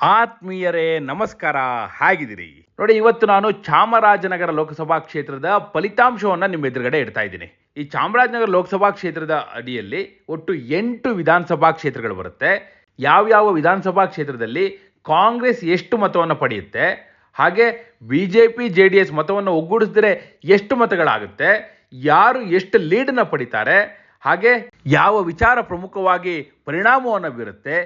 ಆತ್ಮೀಯರೇ, ನಮಸ್ಕಾರ. ಹೇಗಿದ್ದೀರಿ? ನೋಡಿ, ಇವತ್ತು ನಾನು ಚಾಮರಾಜನಗರ ಲೋಕಸಭಾ ಕ್ಷೇತ್ರದ ಫಲಿತಾಂಶವನ್ನು ನಿಮ್ಮ ಎದುರುಗಡೆ ಇಡ್ತಾ ಇದ್ದೀನಿ. ಈ ಚಾಮರಾಜನಗರ ಲೋಕಸಭಾ ಕ್ಷೇತ್ರದ ಅಡಿಯಲ್ಲಿ ಒಟ್ಟು ಎಂಟು ವಿಧಾನಸಭಾ ಕ್ಷೇತ್ರಗಳು ಬರುತ್ತೆ. ಯಾವ್ಯಾವ ವಿಧಾನಸಭಾ ಕ್ಷೇತ್ರದಲ್ಲಿ ಕಾಂಗ್ರೆಸ್ ಎಷ್ಟು ಮತವನ್ನು ಪಡೆಯುತ್ತೆ, ಹಾಗೆ B J P J D S ಮತವನ್ನು ಒಗ್ಗೂಡಿಸಿದ್ರೆ ಎಷ್ಟು ಮತಗಳಾಗುತ್ತೆ, ಯಾರು ಎಷ್ಟು ಲೀಡನ್ನು ಪಡಿತಾರೆ, ಹಾಗೆ ಯಾವ ವಿಚಾರ ಪ್ರಮುಖವಾಗಿ ಪರಿಣಾಮವನ್ನು ಬೀರುತ್ತೆ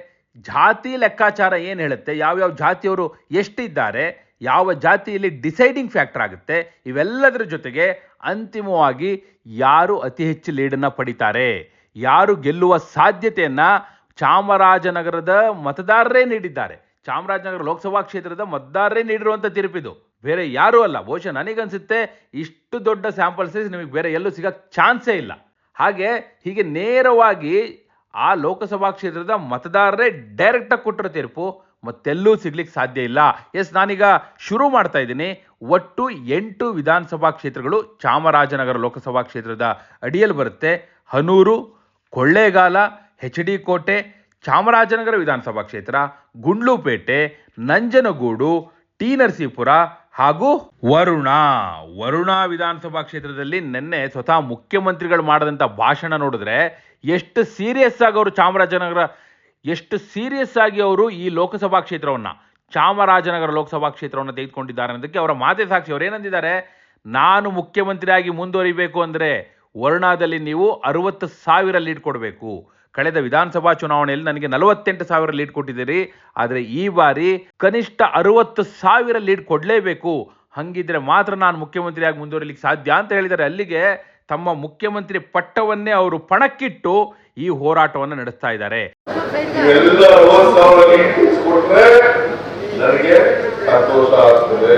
ಜಾತಿ ಲೆಕ್ಕಾಚಾರ ಏನು ಹೇಳುತ್ತೆ, ಯಾವ್ಯಾವ ಜಾತಿಯವರು ಎಷ್ಟಿದ್ದಾರೆ, ಯಾವ ಜಾತಿಯಲ್ಲಿ ಡಿಸೈಡಿಂಗ್ ಫ್ಯಾಕ್ಟರ್ ಆಗುತ್ತೆ, ಇವೆಲ್ಲದರ ಜೊತೆಗೆ ಅಂತಿಮವಾಗಿ ಯಾರು ಅತಿ ಹೆಚ್ಚು ಲೀಡನ್ನು ಪಡಿತಾರೆ, ಯಾರು ಗೆಲ್ಲುವ ಸಾಧ್ಯತೆಯನ್ನ ಚಾಮರಾಜನಗರದ ಮತದಾರರೇ ನೀಡಿದ್ದಾರೆ. ಚಾಮರಾಜನಗರ ಲೋಕಸಭಾ ಕ್ಷೇತ್ರದ ಮತದಾರರೇ ನೀಡಿರುವಂಥ ತೀರ್ಪಿದು. ಬೇರೆ ಯಾರೂ ಅಲ್ಲ, ಬಹುಶಃ ನನಗನ್ಸುತ್ತೆ ಇಷ್ಟು ದೊಡ್ಡ ಸ್ಯಾಂಪಲ್ ಸೈಜ್ ನಿಮಗೆ ಬೇರೆ ಎಲ್ಲೂ ಸಿಗೋ ಚಾನ್ಸೇ ಇಲ್ಲ. ಹಾಗೆ ಹೀಗೆ ನೇರವಾಗಿ ಆ ಲೋಕಸಭಾ ಕ್ಷೇತ್ರದ ಮತದಾರರೇ ಡೈರೆಕ್ಟಾಗಿ ಕೊಟ್ಟಿರೋ ತೀರ್ಪು ಮತ್ತೆಲ್ಲೂ ಸಿಗ್ಲಿಕ್ಕೆ ಸಾಧ್ಯ ಇಲ್ಲ. ಎಸ್ ನಾನೀಗ ಶುರು ಮಾಡ್ತಾ ಇದ್ದೀನಿ. ಒಟ್ಟು ಎಂಟು ವಿಧಾನಸಭಾ ಕ್ಷೇತ್ರಗಳು ಚಾಮರಾಜನಗರ ಲೋಕಸಭಾ ಕ್ಷೇತ್ರದ ಅಡಿಯಲ್ಲಿ ಬರುತ್ತೆ. ಹನೂರು, ಕೊಳ್ಳೇಗಾಲ, ಹೆಚ್ ಡಿ ಕೋಟೆ, ಚಾಮರಾಜನಗರ ವಿಧಾನಸಭಾ ಕ್ಷೇತ್ರ, ಗುಂಡ್ಲುಪೇಟೆ, ನಂಜನಗೂಡು, ಟಿ ನರಸೀಪುರ ಹಾಗೂ ವರುಣ. ವರುಣ ವಿಧಾನಸಭಾ ಕ್ಷೇತ್ರದಲ್ಲಿ ನಿನ್ನೆ ಸ್ವತಃ ಮುಖ್ಯಮಂತ್ರಿಗಳು ಮಾಡಿದಂಥ ಭಾಷಣ ನೋಡಿದ್ರೆ ಎಷ್ಟು ಸೀರಿಯಸ್ ಆಗಿ ಅವರು ಚಾಮರಾಜನಗರ, ಎಷ್ಟು ಸೀರಿಯಸ್ ಆಗಿ ಅವರು ಈ ಲೋಕಸಭಾ ಕ್ಷೇತ್ರವನ್ನ, ಚಾಮರಾಜನಗರ ಲೋಕಸಭಾ ಕ್ಷೇತ್ರವನ್ನು ತೆಗೆದುಕೊಂಡಿದ್ದಾರೆ ಅನ್ನೋದಕ್ಕೆ ಅವರ ಮಾತೆ ಸಾಕ್ಷಿ. ಅವರು ಏನಂದಿದ್ದಾರೆ? ನಾನು ಮುಖ್ಯಮಂತ್ರಿಯಾಗಿ ಮುಂದುವರಿಬೇಕು ಅಂದರೆ ವರುಣಾದಲ್ಲಿ ನೀವು ಅರವತ್ತು ಸಾವಿರ ಲೀಡ್ ಕೊಡಬೇಕು. ಕಳೆದ ವಿಧಾನಸಭಾ ಚುನಾವಣೆಯಲ್ಲಿ ನನಗೆ ನಲವತ್ತೆಂಟು ಸಾವಿರ ಲೀಡ್ ಕೊಟ್ಟಿದ್ದೀರಿ. ಆದರೆ ಈ ಬಾರಿ ಕನಿಷ್ಠ ಅರವತ್ತು ಸಾವಿರ ಲೀಡ್ ಕೊಡಲೇಬೇಕು. ಹಂಗಿದ್ರೆ ಮಾತ್ರ ನಾನು ಮುಖ್ಯಮಂತ್ರಿಯಾಗಿ ಮುಂದುವರಿಲಿಕ್ಕೆ ಸಾಧ್ಯ ಅಂತ ಹೇಳಿದರೆ ಅಲ್ಲಿಗೆ ತಮ್ಮ ಮುಖ್ಯಮಂತ್ರಿ ಪಟ್ಟವನ್ನೇ ಅವರು ಪಣಕ್ಕಿಟ್ಟು ಈ ಹೋರಾಟವನ್ನು ನಡೆಸ್ತಾ ಇದ್ದಾರೆ. ಸಂತೋಷ ಆಗ್ತದೆ.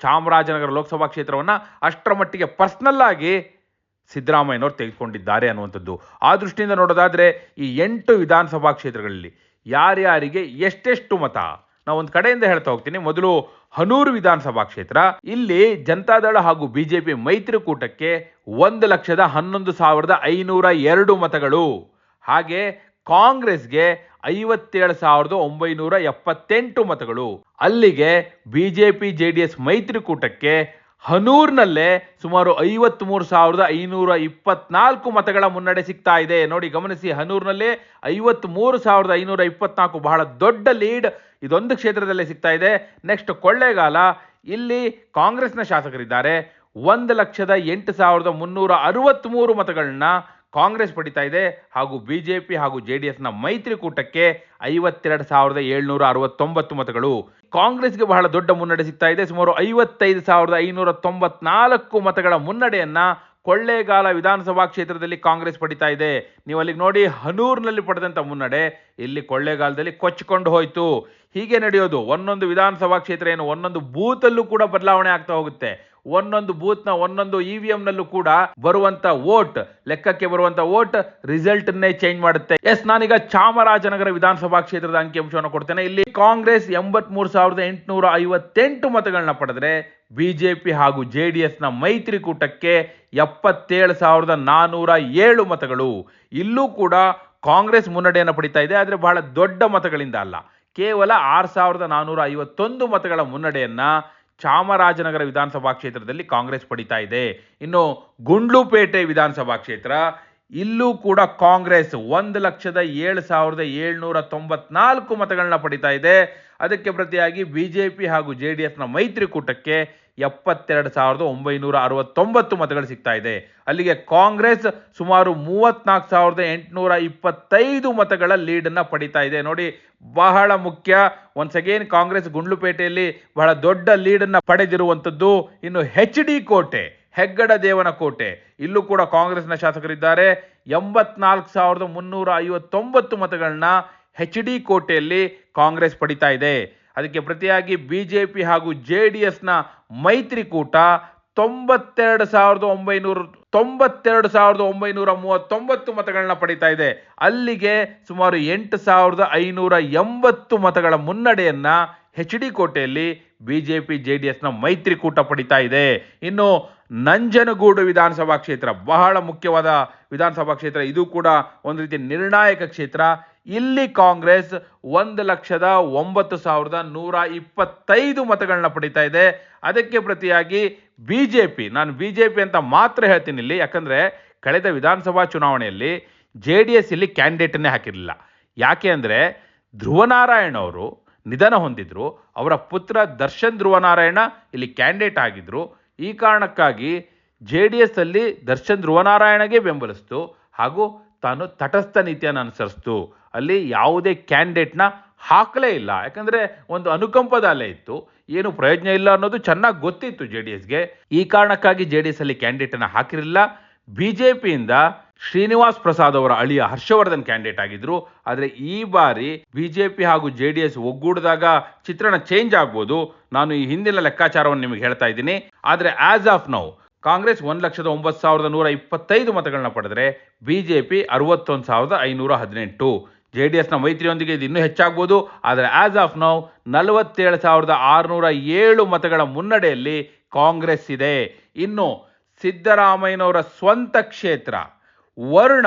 ಚಾಮರಾಜನಗರ ಲೋಕಸಭಾ ಕ್ಷೇತ್ರವನ್ನು ಅಷ್ಟರ ಮಟ್ಟಿಗೆ ಪರ್ಸ್ನಲ್ ಆಗಿ ಸಿದ್ದರಾಮಯ್ಯನವರು ತೆಗೆದುಕೊಂಡಿದ್ದಾರೆ ಅನ್ನುವಂಥದ್ದು. ಆ ದೃಷ್ಟಿಯಿಂದ ನೋಡೋದಾದ್ರೆ ಈ ಎಂಟು ವಿಧಾನಸಭಾ ಕ್ಷೇತ್ರಗಳಲ್ಲಿ ಯಾರ್ಯಾರಿಗೆ ಎಷ್ಟೆಷ್ಟು ಮತ? ನಾವು ಒಂದು ಕಡೆಯಿಂದ ಹೇಳ್ತಾ ಹೋಗ್ತೀನಿ. ಮೊದಲು ಹನೂರು ವಿಧಾನಸಭಾ ಕ್ಷೇತ್ರ, ಇಲ್ಲಿ ಜನತಾದಳ ಹಾಗೂ ಬಿಜೆಪಿ ಮೈತ್ರಿಕೂಟಕ್ಕೆ ಒಂದು ಲಕ್ಷದ ಹನ್ನೊಂದು ಸಾವಿರದ ಐನೂರ ಎರಡು ಮತಗಳು. ಹಾಗೆ ಕಾಂಗ್ರೆಸ್ಗೆ ಐವತ್ತೇಳು ಸಾವಿರದ ಒಂಬೈನೂರ ಎಪ್ಪತ್ತೆಂಟು ಮತಗಳು. ಅಲ್ಲಿಗೆ ಬಿಜೆಪಿ, ಜೆಡಿಎಸ್ ಮೈತ್ರಿಕೂಟಕ್ಕೆ ಹನೂರ್ನಲ್ಲೇ ಸುಮಾರು ಐವತ್ಮೂರು ಸಾವಿರದ ಐನೂರ ಇಪ್ಪತ್ನಾಲ್ಕು ಮತಗಳ ಮುನ್ನಡೆ ಸಿಗ್ತಾ ಇದೆ. ನೋಡಿ, ಗಮನಿಸಿ, ಹನೂರ್ನಲ್ಲೇ ಐವತ್ಮೂರು ಸಾವಿರದ ಐನೂರ ಇಪ್ಪತ್ನಾಲ್ಕು ಬಹಳ ದೊಡ್ಡ ಲೀಡ್ ಇದೊಂದು ಕ್ಷೇತ್ರದಲ್ಲೇ ಸಿಗ್ತಾ ಇದೆ. ನೆಕ್ಸ್ಟ್ ಕೊಳ್ಳೇಗಾಲ, ಇಲ್ಲಿ ಕಾಂಗ್ರೆಸ್ನ ಶಾಸಕರಿದ್ದಾರೆ. ಒಂದು ಲಕ್ಷದ ಎಂಟು ಸಾವಿರದ ಮುನ್ನೂರ ಅರವತ್ತ್ಮೂರು ಮತಗಳನ್ನ ಕಾಂಗ್ರೆಸ್ ಪಡಿತಾ ಇದೆ ಹಾಗೂ ಬಿಜೆಪಿ ಹಾಗೂ ಜೆ ಡಿ ಎಸ್ನ ಮೈತ್ರಿಕೂಟಕ್ಕೆ ಐವತ್ತೆರಡು ಸಾವಿರದ ಏಳ್ನೂರ ಅರವತ್ತೊಂಬತ್ತು ಮತಗಳು. ಕಾಂಗ್ರೆಸ್ಗೆ ಬಹಳ ದೊಡ್ಡ ಮುನ್ನಡೆ ಸಿಗ್ತಾ ಇದೆ. ಸುಮಾರು ಐವತ್ತೈದು ಸಾವಿರದ ಐನೂರ ತೊಂಬತ್ನಾಲ್ಕು ಮತಗಳ ಮುನ್ನಡೆಯನ್ನ ಕೊಳ್ಳೇಗಾಲ ವಿಧಾನಸಭಾ ಕ್ಷೇತ್ರದಲ್ಲಿ ಕಾಂಗ್ರೆಸ್ ಪಡಿತಾ ಇದೆ. ನೀವು ಅಲ್ಲಿಗೆ ನೋಡಿ, ಹನೂರ್ನಲ್ಲಿ ಪಡೆದಂಥ ಮುನ್ನಡೆ ಇಲ್ಲಿ ಕೊಳ್ಳೇಗಾಲದಲ್ಲಿ ಕೊಚ್ಚಿಕೊಂಡು ಹೋಯಿತು. ಹೀಗೆ ನಡೆಯೋದು, ಒಂದೊಂದು ವಿಧಾನಸಭಾ ಕ್ಷೇತ್ರ ಏನು, ಒಂದೊಂದು ಬೂತಲ್ಲೂ ಕೂಡ ಬದಲಾವಣೆ ಆಗ್ತಾ ಹೋಗುತ್ತೆ. ಒಂದೊಂದು ಬೂತ್ನ ಒಂದೊಂದು ಇ ವಿ ಎಂನಲ್ಲೂ ಕೂಡ ಬರುವಂತ ವೋಟ್, ಲೆಕ್ಕಕ್ಕೆ ಬರುವಂತ ವೋಟ್ ರಿಸಲ್ಟ್ ನೇ ಚೇಂಜ್ ಮಾಡುತ್ತೆ. ಎಸ್, ನಾನೀಗ ಚಾಮರಾಜನಗರ ವಿಧಾನಸಭಾ ಕ್ಷೇತ್ರದ ಅಂಕಿಅಂಶವನ್ನು ಕೊಡ್ತೇನೆ. ಇಲ್ಲಿ ಕಾಂಗ್ರೆಸ್ ಎಂಬತ್ಮೂರು ಸಾವಿರದ ಎಂಟುನೂರ ಐವತ್ತೆಂಟು ಮತಗಳನ್ನ ಪಡೆದ್ರೆ ಬಿಜೆಪಿ ಹಾಗೂ ಜೆ ಡಿ ಎಸ್ನ ಮೈತ್ರಿಕೂಟಕ್ಕೆ ಎಪ್ಪತ್ತೇಳು ಸಾವಿರದ ನಾನೂರ ಏಳು ಮತಗಳು. ಇಲ್ಲೂ ಕೂಡ ಕಾಂಗ್ರೆಸ್ ಮುನ್ನಡೆಯನ್ನು ಪಡಿತಾ ಇದೆ, ಆದರೆ ಬಹಳ ದೊಡ್ಡ ಮತಗಳಿಂದ ಅಲ್ಲ. ಕೇವಲ ಆರು ಸಾವಿರದ ನಾನೂರ ಐವತ್ತೊಂದು ಮತಗಳ ಮುನ್ನಡೆಯನ್ನು ಚಾಮರಾಜನಗರ ವಿಧಾನಸಭಾ ಕ್ಷೇತ್ರದಲ್ಲಿ ಕಾಂಗ್ರೆಸ್ ಪಡಿತಾ ಇದೆ. ಇನ್ನು ಗುಂಡ್ಲುಪೇಟೆ ವಿಧಾನಸಭಾ ಕ್ಷೇತ್ರ ಇಲ್ಲೂ ಕೂಡ ಕಾಂಗ್ರೆಸ್ ಒಂದು ಲಕ್ಷದ ಏಳು ಸಾವಿರದ ಏಳ್ನೂರ ತೊಂಬತ್ನಾಲ್ಕು ಮತಗಳನ್ನ ಪಡಿತಾ ಇದೆ. ಅದಕ್ಕೆ ಪ್ರತಿಯಾಗಿ ಬಿ ಜೆ ಪಿ ಹಾಗೂ ಜೆ ಡಿ ಎಸ್ನ ಮೈತ್ರಿಕೂಟಕ್ಕೆ ಎಪ್ಪತ್ತೆರಡು ಸಾವಿರದ ಒಂಬೈನೂರ ಅರವತ್ತೊಂಬತ್ತು ಮತಗಳು ಸಿಗ್ತಾ ಇದೆ. ಅಲ್ಲಿಗೆ ಕಾಂಗ್ರೆಸ್ ಸುಮಾರು ಮೂವತ್ನಾಲ್ಕು ಸಾವಿರದ ಎಂಟುನೂರ ಇಪ್ಪತ್ತೈದು ಮತಗಳ ಲೀಡನ್ನು ಪಡಿತಾ ಇದೆ. ನೋಡಿ, ಬಹಳ ಮುಖ್ಯ. ಒನ್ಸ್ ಅಗೇನ್ ಕಾಂಗ್ರೆಸ್ ಗುಂಡ್ಲುಪೇಟೆಯಲ್ಲಿ ಬಹಳ ದೊಡ್ಡ ಲೀಡನ್ನು ಪಡೆದಿರುವಂಥದ್ದು ಇನ್ನು ಹೆಚ್ ಡಿ ಕೋಟೆ. ಹೆಗ್ಗಡ ದೇವನ ಕೋಟೆ. ಇಲ್ಲೂ ಕೂಡ ಕಾಂಗ್ರೆಸ್ನ ಶಾಸಕರಿದ್ದಾರೆ. ಎಂಬತ್ನಾಲ್ಕು ಸಾವಿರದ ಮುನ್ನೂರ ಐವತ್ತೊಂಬತ್ತು ಮತಗಳನ್ನ ಹೆಚ್ ಡಿ ಕೋಟೆಯಲ್ಲಿ ಕಾಂಗ್ರೆಸ್ ಪಡಿತಾ ಇದೆ. ಅದಕ್ಕೆ ಪ್ರತಿಯಾಗಿ ಬಿ ಜೆ ಪಿ ಹಾಗೂ ಜೆ ಡಿ ಎಸ್ನ ಮೈತ್ರಿಕೂಟ ತೊಂಬತ್ತೆರಡು ಸಾವಿರದ ಒಂಬೈನೂರ, ತೊಂಬತ್ತೆರಡು ಸಾವಿರದ ಒಂಬೈನೂರ ಮೂವತ್ತೊಂಬತ್ತು ಮತಗಳನ್ನ ಪಡಿತಾ ಇದೆ. ಅಲ್ಲಿಗೆ ಸುಮಾರು ಎಂಟು ಸಾವಿರದ ಐನೂರ ಎಂಬತ್ತು ಮತಗಳ ಮುನ್ನಡೆಯನ್ನ ಹೆಚ್ ಡಿ ಕೋಟೆಯಲ್ಲಿ ಬಿಜೆಪಿ ಜೆ ಡಿ ಎಸ್ನ ಮೈತ್ರಿಕೂಟ ಪಡಿತಾ ಇದೆ. ಇನ್ನು ನಂಜನಗೂಡು ವಿಧಾನಸಭಾ ಕ್ಷೇತ್ರ, ಬಹಳ ಮುಖ್ಯವಾದ ವಿಧಾನಸಭಾ ಕ್ಷೇತ್ರ, ಇದು ಕೂಡ ಒಂದು ರೀತಿ ನಿರ್ಣಾಯಕ ಕ್ಷೇತ್ರ. ಇಲ್ಲಿ ಕಾಂಗ್ರೆಸ್ ಒಂದು ಲಕ್ಷದ ಒಂಬತ್ತು ಸಾವಿರದ ನೂರ ಇಪ್ಪತ್ತೈದು ಮತಗಳನ್ನ ಪಡಿತಾ ಇದೆ. ಅದಕ್ಕೆ ಪ್ರತಿಯಾಗಿ ಬಿ ಜೆ ಪಿ ನಾನು ಬಿ ಜೆ ಪಿ ಅಂತ ಮಾತ್ರ ಹೇಳ್ತೀನಿ ಇಲ್ಲಿ, ಯಾಕಂದ್ರೆ ಕಳೆದ ವಿಧಾನಸಭಾ ಚುನಾವಣೆಯಲ್ಲಿ ಜೆ ಡಿ ಎಸ್ ಇಲ್ಲಿ ಕ್ಯಾಂಡಿಡೇಟನ್ನೇ ಹಾಕಿರಲಿಲ್ಲ. ಯಾಕೆ ಅಂದರೆ ಧ್ರುವನಾರಾಯಣ ಅವರು ನಿಧನ ಹೊಂದಿದ್ರು, ಅವರ ಪುತ್ರ ದರ್ಶನ್ ಧ್ರುವನಾರಾಯಣ ಇಲ್ಲಿ ಕ್ಯಾಂಡಿಡೇಟ್ ಆಗಿದ್ರು. ಈ ಕಾರಣಕ್ಕಾಗಿ ಜೆ ಡಿ ಎಸ್ ಅಲ್ಲಿ ದರ್ಶನ್ ಧ್ರುವನಾರಾಯಣಗೆ ಬೆಂಬಲಿಸ್ತು ಹಾಗೂ ತಾನು ತಟಸ್ಥ ನೀತಿಯನ್ನು ಅನುಸರಿಸ್ತು. ಅಲ್ಲಿ ಯಾವುದೇ ಕ್ಯಾಂಡಿಡೇಟ್ನ ಹಾಕಲೇ ಇಲ್ಲ. ಯಾಕಂದ್ರೆ ಒಂದು ಅನುಕಂಪದ ಅಲೆ ಇತ್ತು. ಏನು ಪ್ರಯೋಜನ ಇಲ್ಲ ಅನ್ನೋದು ಚೆನ್ನಾಗಿ ಗೊತ್ತಿತ್ತು ಜೆ ಡಿ ಎಸ್ಗೆ ಈ ಕಾರಣಕ್ಕಾಗಿ ಜೆ ಡಿ ಎಸ್ ಅಲ್ಲಿ ಕ್ಯಾಂಡಿಡೇಟನ್ನು ಹಾಕಿರಲಿಲ್ಲ. ಬಿಜೆಪಿಯಿಂದ ಶ್ರೀನಿವಾಸ್ ಪ್ರಸಾದ್ ಅವರ ಅಳಿಯ ಹರ್ಷವರ್ಧನ್ ಕ್ಯಾಂಡಿಡೇಟ್ ಆಗಿದ್ರು. ಆದರೆ ಈ ಬಾರಿ ಬಿಜೆಪಿ ಹಾಗೂ ಜೆ ಡಿ ಎಸ್ ಒಗ್ಗೂಡಿದಾಗ ಚಿತ್ರಣ ಚೇಂಜ್ ಆಗ್ಬೋದು. ನಾನು ಈ ಹಿಂದಿನ ಲೆಕ್ಕಾಚಾರವನ್ನು ನಿಮಗೆ ಹೇಳ್ತಾ ಇದ್ದೀನಿ. ಆದರೆ ಆಸ್ ಆಫ್ ನೌ ಕಾಂಗ್ರೆಸ್ ಒಂದು ಲಕ್ಷದ ಒಂಬತ್ತು ಸಾವಿರದ ನೂರ ಇಪ್ಪತ್ತೈದು ಮತಗಳನ್ನ ಪಡೆದರೆ ಪಿ ಅರವತ್ತೊಂದು ಸಾವಿರದ ಐನೂರ ಹದಿನೆಂಟು. ಜೆ ಡಿ ಎಸ್ನ ಮೈತ್ರಿಯೊಂದಿಗೆ ಇದು ಇನ್ನೂ ಹೆಚ್ಚಾಗ್ಬೋದು. ಆದರೆ ಆಸ್ ಆಫ್ ನೌ ನಲವತ್ತೇಳು ಸಾವಿರದ ಆರುನೂರ ಏಳು ಮತಗಳ ಮುನ್ನಡೆಯಲ್ಲಿ ಕಾಂಗ್ರೆಸ್ ಇದೆ. ಇನ್ನು ಸಿದ್ದರಾಮಯ್ಯನವರ ಸ್ವಂತ ಕ್ಷೇತ್ರ ವರ್ಣ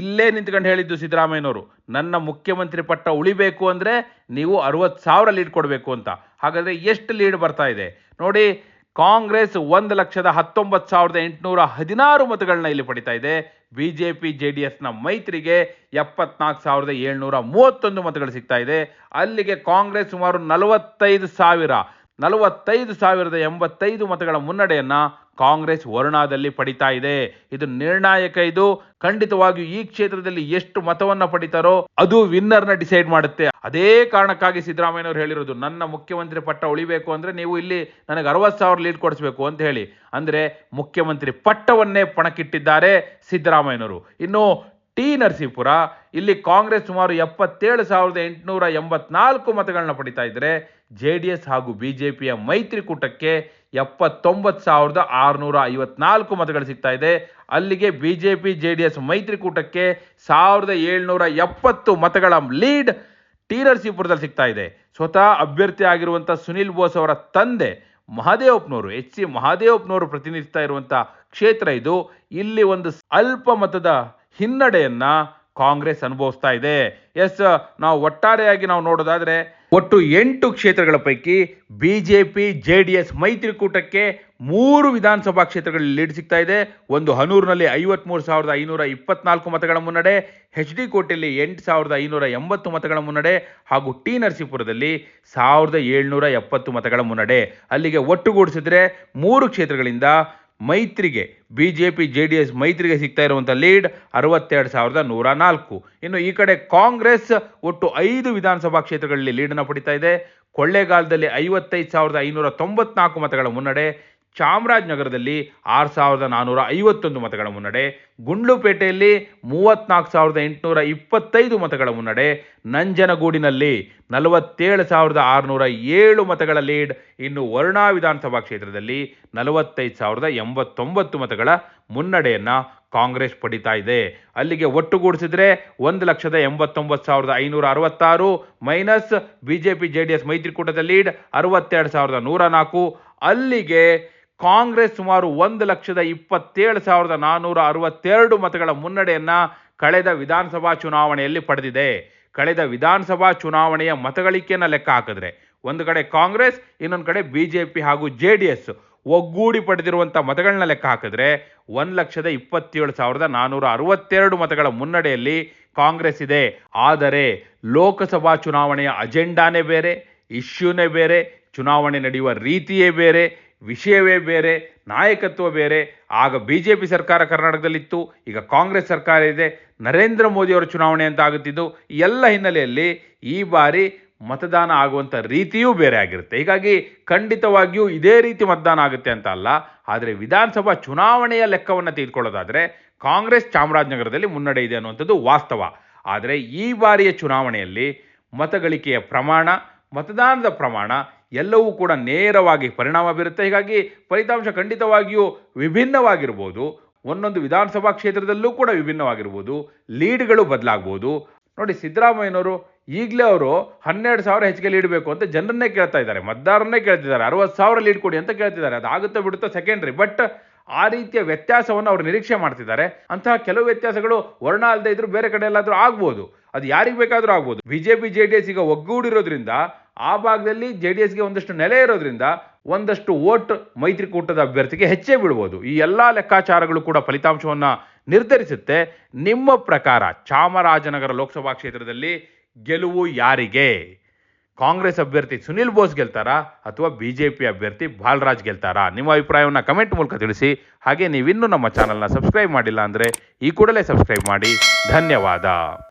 ಇಲ್ಲೇ ನಿಂತ್ಕೊಂಡು ಹೇಳಿದ್ದು ಸಿದ್ದರಾಮಯ್ಯನವರು, ನನ್ನ ಮುಖ್ಯಮಂತ್ರಿ ಪಟ್ಟ ಉಳಿಬೇಕು ಅಂದರೆ ನೀವು ಅರವತ್ತು ಸಾವಿರ ಲೀಡ್ ಕೊಡಬೇಕು ಅಂತ. ಹಾಗಾದರೆ ಎಷ್ಟು ಲೀಡ್ ಬರ್ತಾ ಇದೆ? ನೋಡಿ, ಕಾಂಗ್ರೆಸ್ ಒಂದು ಲಕ್ಷದ ಹತ್ತೊಂಬತ್ತು ಸಾವಿರದ ಎಂಟುನೂರ ಹದಿನಾರು ಮತಗಳನ್ನ ಇಲ್ಲಿ ಪಡಿತಾ ಇದೆ. B J P J D ಎಸ್ನ ಮೈತ್ರಿಗೆ ಎಪ್ಪತ್ನಾಲ್ಕು ಸಾವಿರದ ಏಳ್ನೂರ ಮೂವತ್ತೊಂದು ಮತಗಳು ಸಿಗ್ತಾ ಇದೆ. ಅಲ್ಲಿಗೆ ಕಾಂಗ್ರೆಸ್ ಸುಮಾರು ನಲವತ್ತೈದು ಸಾವಿರ, ನಲವತ್ತೈದು ಸಾವಿರದ ಎಂಬತ್ತೈದು ಮತಗಳ ಮುನ್ನಡೆಯನ್ನ ಕಾಂಗ್ರೆಸ್ ವರುಣಾದಲ್ಲಿ ಪಡಿತಾ ಇದೆ. ಇದು ನಿರ್ಣಾಯಕ. ಇದು ಖಂಡಿತವಾಗಿಯೂ ಈ ಕ್ಷೇತ್ರದಲ್ಲಿ ಎಷ್ಟು ಮತವನ್ನು ಪಡಿತಾರೋ ಅದು ವಿನ್ನರ್ನ ಡಿಸೈಡ್ ಮಾಡುತ್ತೆ. ಅದೇ ಕಾರಣಕ್ಕಾಗಿ ಸಿದ್ದರಾಮಯ್ಯನವರು ಹೇಳಿರೋದು, ನನ್ನ ಮುಖ್ಯಮಂತ್ರಿ ಪಟ್ಟ ಉಳಿಬೇಕು ಅಂದ್ರೆ ನೀವು ಇಲ್ಲಿ ನನಗೆ ಅರವತ್ತು ಸಾವಿರ ಲೀಡ್ ಕೊಡಿಸ್ಬೇಕು ಅಂತ ಹೇಳಿ. ಅಂದ್ರೆ ಮುಖ್ಯಮಂತ್ರಿ ಪಟ್ಟವನ್ನೇ ಪಣಕ್ಕಿಟ್ಟಿದ್ದಾರೆ ಸಿದ್ದರಾಮಯ್ಯನವರು. ಇನ್ನು ಟಿ ನರಸೀಪುರ, ಇಲ್ಲಿ ಕಾಂಗ್ರೆಸ್ ಸುಮಾರು ಎಪ್ಪತ್ತೇಳು ಸಾವಿರದ ಎಂಟುನೂರ ಎಂಬತ್ನಾಲ್ಕು ಮತಗಳನ್ನ ಪಡಿತಾ ಇದ್ದರೆ ಜೆ ಡಿ ಎಸ್ ಹಾಗೂ ಬಿಜೆಪಿಯ ಮೈತ್ರಿಕೂಟಕ್ಕೆ ಎಪ್ಪತ್ತೊಂಬತ್ತು ಸಾವಿರದ ಆರುನೂರ ಐವತ್ನಾಲ್ಕು ಮತಗಳು ಸಿಗ್ತಾ ಇದೆ. ಅಲ್ಲಿಗೆ B J P J D S ಮೈತ್ರಿಕೂಟಕ್ಕೆ ಸಾವಿರದ ಏಳ್ನೂರ ಎಪ್ಪತ್ತು ಮತಗಳ ಲೀಡ್ ಟಿ ನರಸೀಪುರದಲ್ಲಿ ಸಿಗ್ತಾ ಇದೆ. ಸ್ವತಃ ಅಭ್ಯರ್ಥಿ ಆಗಿರುವಂಥ ಸುನಿಲ್ ಬೋಸ್ ಅವರ ತಂದೆ ಮಹಾದೇವಪ್ಪನವರು ಎಚ್ ಸಿ ಮಹಾದೇವಪ್ಪನವರು ಪ್ರತಿನಿಧಿಸ್ತಾ ಇರುವಂಥ ಕ್ಷೇತ್ರ ಇದು. ಇಲ್ಲಿ ಒಂದು ಅಲ್ಪ ಮತದ ಹಿನ್ನಡೆಯನ್ನ ಕಾಂಗ್ರೆಸ್ ಅನುಭವಿಸ್ತಾ ಇದೆ. ಎಸ್ ನಾವು ಒಟ್ಟಾರೆಯಾಗಿ ನಾವು ನೋಡೋದಾದ್ರೆ, ಒಟ್ಟು ಎಂಟು ಕ್ಷೇತ್ರಗಳ ಪೈಕಿ ಬಿಜೆಪಿ ಜೆ ಡಿ ಎಸ್ ಮೈತ್ರಿಕೂಟಕ್ಕೆ ಮೂರು ವಿಧಾನಸಭಾ ಕ್ಷೇತ್ರಗಳಲ್ಲಿ ಲೀಡ್ ಸಿಗ್ತಾ ಇದೆ. ಒಂದು ಹನೂರಿನಲ್ಲಿ ಐವತ್ಮೂರು ಸಾವಿರದ ಐನೂರ ಇಪ್ಪತ್ನಾಲ್ಕು ಮತಗಳ ಮುನ್ನಡೆ ಎಚ್ ಡಿ ಕೋಟೆಯಲ್ಲಿ ಎಂಟು ಸಾವಿರದ ಐನೂರ ಎಂಬತ್ತು ಮತಗಳ ಮುನ್ನಡೆ ಹಾಗೂ ಟಿ ನರಸೀಪುರದಲ್ಲಿ ಸಾವಿರದ ಏಳ್ನೂರ ಎಪ್ಪತ್ತು ಮತಗಳ ಮುನ್ನಡೆ. ಅಲ್ಲಿಗೆ ಒಟ್ಟುಗೂಡಿಸಿದ್ರೆ ಮೂರು ಕ್ಷೇತ್ರಗಳಿಂದ ಮೈತ್ರಿಗೆ B J P J D S ಮೈತ್ರಿಗೆ ಸಿಗ್ತಾ ಇರುವಂಥ ಲೀಡ್ ಅರವತ್ತೆರಡು ಸಾವಿರದ ನೂರ ನಾಲ್ಕು. ಇನ್ನು ಈ ಕಡೆ ಕಾಂಗ್ರೆಸ್ ಒಟ್ಟು ಐದು ವಿಧಾನಸಭಾ ಕ್ಷೇತ್ರಗಳಲ್ಲಿ ಲೀಡನ್ನು ಪಡಿತಾ ಇದೆ. ಕೊಳ್ಳೇಗಾಲದಲ್ಲಿ ಐವತ್ತೈದು ಸಾವಿರದ ಐನೂರ ತೊಂಬತ್ನಾಲ್ಕು ಮತಗಳ ಮುನ್ನಡೆ. ಚಾಮರಾಜನಗರದಲ್ಲಿ ಆರು ಸಾವಿರದ ನಾನ್ನೂರ ಐವತ್ತೊಂದು ಮತಗಳ ಮುನ್ನಡೆ, ಗುಂಡ್ಲುಪೇಟೆಯಲ್ಲಿ ಮೂವತ್ತ್ನಾಲ್ಕು ಸಾವಿರದ ಎಂಟುನೂರ ಇಪ್ಪತ್ತೈದು ಮತಗಳ ಮುನ್ನಡೆ, ನಂಜನಗೂಡಿನಲ್ಲಿ ನಲವತ್ತೇಳು ಸಾವಿರದ ಆರುನೂರ ಏಳು ಮತಗಳ ಲೀಡ್, ಇನ್ನು ವರ್ಣಾ ವಿಧಾನಸಭಾ ಕ್ಷೇತ್ರದಲ್ಲಿ ನಲವತ್ತೈದು ಸಾವಿರದ ಎಂಬತ್ತೊಂಬತ್ತು ಮತಗಳ ಮುನ್ನಡೆಯನ್ನು ಕಾಂಗ್ರೆಸ್ ಪಡಿತಾ ಇದೆ. ಅಲ್ಲಿಗೆ ಒಟ್ಟುಗೂಡಿಸಿದ್ರೆ ಒಂದು ಲಕ್ಷದ ಎಂಬತ್ತೊಂಬತ್ತು ಸಾವಿರದ ಐನೂರ ಅರವತ್ತಾರು minus B J P J D S ಮೈತ್ರಿಕೂಟದ ಲೀಡ್ ಅರವತ್ತೆರಡು ಸಾವಿರದ ನೂರ ನಾಲ್ಕು. ಅಲ್ಲಿಗೆ ಕಾಂಗ್ರೆಸ್ ಸುಮಾರು ಒಂದು ಲಕ್ಷದ ಇಪ್ಪತ್ತೇಳು ಸಾವಿರದ ನಾನ್ನೂರ ಅರವತ್ತೆರಡು ಮತಗಳ ಮುನ್ನಡೆಯನ್ನು ಕಳೆದ ವಿಧಾನಸಭಾ ಚುನಾವಣೆಯಲ್ಲಿ ಪಡೆದಿದೆ. ಕಳೆದ ವಿಧಾನಸಭಾ ಚುನಾವಣೆಯ ಮತಗಳಿಕೆಯನ್ನು ಲೆಕ್ಕ ಹಾಕಿದ್ರೆ ಒಂದು ಕಡೆ ಕಾಂಗ್ರೆಸ್, ಇನ್ನೊಂದು ಕಡೆ ಬಿ ಜೆ ಪಿ ಹಾಗೂ ಜೆ ಡಿ ಎಸ್ ಒಗ್ಗೂಡಿ ಪಡೆದಿರುವಂಥ ಮತಗಳನ್ನ ಲೆಕ್ಕ ಹಾಕಿದ್ರೆ ಒಂದು ಲಕ್ಷದ ಇಪ್ಪತ್ತೇಳು ಸಾವಿರದ ನಾನ್ನೂರ ಅರವತ್ತೆರಡು ಮತಗಳ ಮುನ್ನಡೆಯಲ್ಲಿ ಕಾಂಗ್ರೆಸ್ ಇದೆ. ಆದರೆ ಲೋಕಸಭಾ ಚುನಾವಣೆಯ ಅಜೆಂಡಾನೇ ಬೇರೆ, ಇಶ್ಯೂನೇ ಬೇರೆ, ಚುನಾವಣೆ ನಡೆಯುವ ರೀತಿಯೇ ಬೇರೆ ವಿಷಯವೇ ಬೇರೆ, ನಾಯಕತ್ವ ಬೇರೆ. ಆಗ ಬಿ ಜೆ ಪಿ ಸರ್ಕಾರ ಕರ್ನಾಟಕದಲ್ಲಿತ್ತು. ಈಗ ಕಾಂಗ್ರೆಸ್ ಸರ್ಕಾರ ಇದೆ. ನರೇಂದ್ರ ಮೋದಿಯವರ ಚುನಾವಣೆ ಅಂತ ಆಗುತ್ತಿದ್ದು ಎಲ್ಲ ಹಿನ್ನೆಲೆಯಲ್ಲಿ ಈ ಬಾರಿ ಮತದಾನ ಆಗುವಂಥ ರೀತಿಯೂ ಬೇರೆ ಆಗಿರುತ್ತೆ. ಹೀಗಾಗಿ ಖಂಡಿತವಾಗಿಯೂ ಇದೇ ರೀತಿ ಮತದಾನ ಆಗುತ್ತೆ ಅಂತ ಅಲ್ಲ. ಆದರೆ ವಿಧಾನಸಭಾ ಚುನಾವಣೆಯ ಲೆಕ್ಕವನ್ನು ತೆಗೆದುಕೊಳ್ಳೋದಾದರೆ ಕಾಂಗ್ರೆಸ್ ಚಾಮರಾಜನಗರದಲ್ಲಿ ಮುನ್ನಡೆ ಇದೆ ಅನ್ನುವಂಥದ್ದು ವಾಸ್ತವ. ಆದರೆ ಈ ಬಾರಿಯ ಚುನಾವಣೆಯಲ್ಲಿ ಮತಗಳಿಕೆಯ ಪ್ರಮಾಣ, ಮತದಾನದ ಪ್ರಮಾಣ ಎಲ್ಲವೂ ಕೂಡ ನೇರವಾಗಿ ಪರಿಣಾಮ ಬೀರುತ್ತೆ. ಹೀಗಾಗಿ ಫಲಿತಾಂಶ ಖಂಡಿತವಾಗಿಯೂ ವಿಭಿನ್ನವಾಗಿರ್ಬೋದು. ಒಂದೊಂದು ವಿಧಾನಸಭಾ ಕ್ಷೇತ್ರದಲ್ಲೂ ಕೂಡ ವಿಭಿನ್ನವಾಗಿರ್ಬೋದು. ಲೀಡ್ಗಳು ಬದಲಾಗ್ಬೋದು. ನೋಡಿ ಸಿದ್ದರಾಮಯ್ಯನವರು ಈಗಲೇ ಅವರು ಹನ್ನೆರಡು ಸಾವಿರ ಹೆಚ್ಚಿಗೆ ಲೀಡ್ ಬೇಕು ಅಂತ ಜನರನ್ನೇ ಕೇಳ್ತಾ ಇದ್ದಾರೆ. ಮತದಾರರನ್ನೇ ಕೇಳ್ತಿದ್ದಾರೆ. ಅರವತ್ತು ಸಾವಿರ ಲೀಡ್ ಕೊಡಿ ಅಂತ ಕೇಳ್ತಿದ್ದಾರೆ. ಅದಾಗುತ್ತೋ ಬಿಡುತ್ತೋ ಸೆಕೆಂಡ್ರಿ. ಬಟ್ ಆ ರೀತಿಯ ವ್ಯತ್ಯಾಸವನ್ನು ಅವರು ನಿರೀಕ್ಷೆ ಮಾಡ್ತಿದ್ದಾರೆ. ಅಂತಹ ಕೆಲವು ವ್ಯತ್ಯಾಸಗಳು ವರ್ಣ ಅಲ್ಲದೆ ಇದ್ರೂ ಬೇರೆ ಕಡೆ ಎಲ್ಲಾದರೂ ಆಗ್ಬೋದು. ಅದು ಯಾರಿಗೆ ಬೇಕಾದರೂ ಆಗ್ಬೋದು. ಬಿಜೆಪಿ ಜೆ ಡಿ ಎಸ್ ಈಗ ಒಗ್ಗೂಡಿರೋದ್ರಿಂದ ಆ ಭಾಗದಲ್ಲಿ ಜೆ ಡಿ ಎಸ್ಗೆ ಒಂದಷ್ಟು ನೆಲೆ ಇರೋದ್ರಿಂದ ಒಂದಷ್ಟು ಓಟ್ ಮೈತ್ರಿಕೂಟದ ಅಭ್ಯರ್ಥಿಗೆ ಹೆಚ್ಚೇ ಬಿಡ್ಬೋದು ಈ ಎಲ್ಲ ಲೆಕ್ಕಾಚಾರಗಳು ಕೂಡ ಫಲಿತಾಂಶವನ್ನು ನಿರ್ಧರಿಸುತ್ತೆ. ನಿಮ್ಮ ಪ್ರಕಾರ ಚಾಮರಾಜನಗರ ಲೋಕಸಭಾ ಕ್ಷೇತ್ರದಲ್ಲಿ ಗೆಲುವು ಯಾರಿಗೆ? ಕಾಂಗ್ರೆಸ್ ಅಭ್ಯರ್ಥಿ ಸುನಿಲ್ ಬೋಸ್ ಗೆಲ್ತಾರಾ ಅಥವಾ ಬಿ ಜೆ ಪಿ ಅಭ್ಯರ್ಥಿ ಬಾಲರಾಜ್ ಗೆಲ್ತಾರಾ? ನಿಮ್ಮ ಅಭಿಪ್ರಾಯವನ್ನು ಕಮೆಂಟ್ ಮೂಲಕ ತಿಳಿಸಿ. ಹಾಗೆ ನೀವಿನ್ನೂ ನಮ್ಮ ಚಾನಲ್ನ ಸಬ್ಸ್ಕ್ರೈಬ್ ಮಾಡಿಲ್ಲ ಅಂದರೆ ಈ ಕೂಡಲೇ ಸಬ್ಸ್ಕ್ರೈಬ್ ಮಾಡಿ. ಧನ್ಯವಾದ.